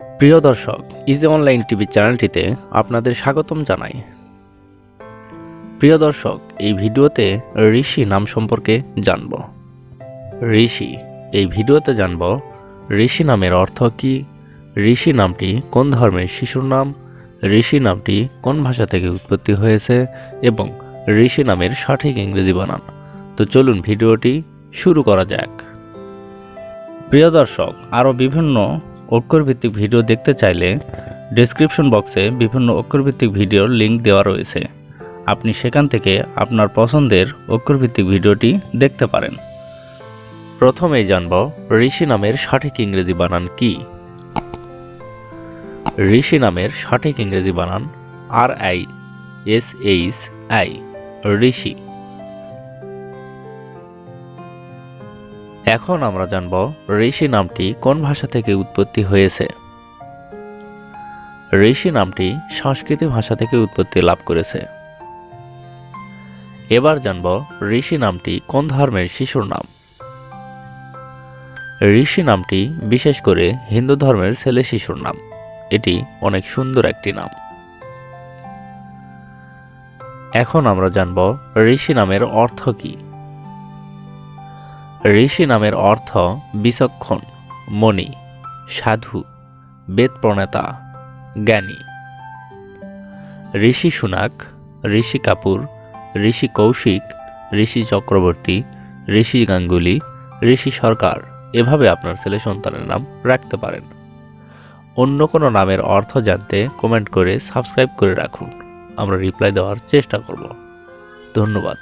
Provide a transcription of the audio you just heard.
প্রিয় দর্শক easy online TV চ্যানেলটিতে আপনাদের স্বাগতম জানাই। প্রিয় দর্শক, এই ভিডিওতে ঋষি নাম সম্পর্কে জানব। ঋষি, এই ভিডিওতে জানব ঋষি নামের অর্থ কী, ঋষি নামটি কোন ধর্মের শিশুর নাম, ঋষি নামটি কোন ভাষা থেকে উৎপত্তি হয়েছে এবং ঋষি নামের সঠিক ইংরেজি বানান তো চলুন ভিডিওটি শুরু করা যাক। প্রিয় দর্শক, আরও বিভিন্ন অক্ষরভিত্তিক ভিডিও দেখতে চাইলে ডেসক্রিপশন বক্সে বিভিন্ন অক্ষরভিত্তিক ভিডিওর লিংক দেওয়া রয়েছে। আপনি সেখান থেকে আপনার পছন্দের অক্ষরভিত্তিক ভিডিওটি দেখতে পারেন। প্রথমেই জানব ঋষি নামের সঠিক ইংরেজি বানান কি? ঋষি নামের সঠিক ইংরেজি বানান R I S H I Rishi. এখন আমরা জানব ঋষি নামটি কোন ভাষা থেকে উৎপত্তি হয়েছে। ঋষি নামটি সংস্কৃত ভাষা থেকে উৎপত্তি লাভ করেছে। এবার জানব ঋষি নামটি কোন ধর্মের শিশুর নাম। ঋষি নামটি বিশেষ করে হিন্দু ধর্মের ছেলে শিশুর নাম। এটি অনেক সুন্দর একটি নাম। এখন আমরা জানব ঋষি নামের অর্থ কী। ঋষি নামের অর্থ বিচক্ষণ, মণি, সাধু বেদ প্রণেতা জ্ঞানী। ঋষি সুনাক, ঋষি কাপুর, ঋষি কৌশিক, ঋষি চক্রবর্তী, ঋষি গাঙ্গুলি, ঋষি সরকার, এভাবে আপনার ছেলে সন্তানের নাম রাখতে পারেন। অন্য কোনো নামের অর্থ জানতে কমেন্ট করে সাবস্ক্রাইব করে রাখুন। আমরা রিপ্লাই দেওয়ার চেষ্টা করব। ধন্যবাদ।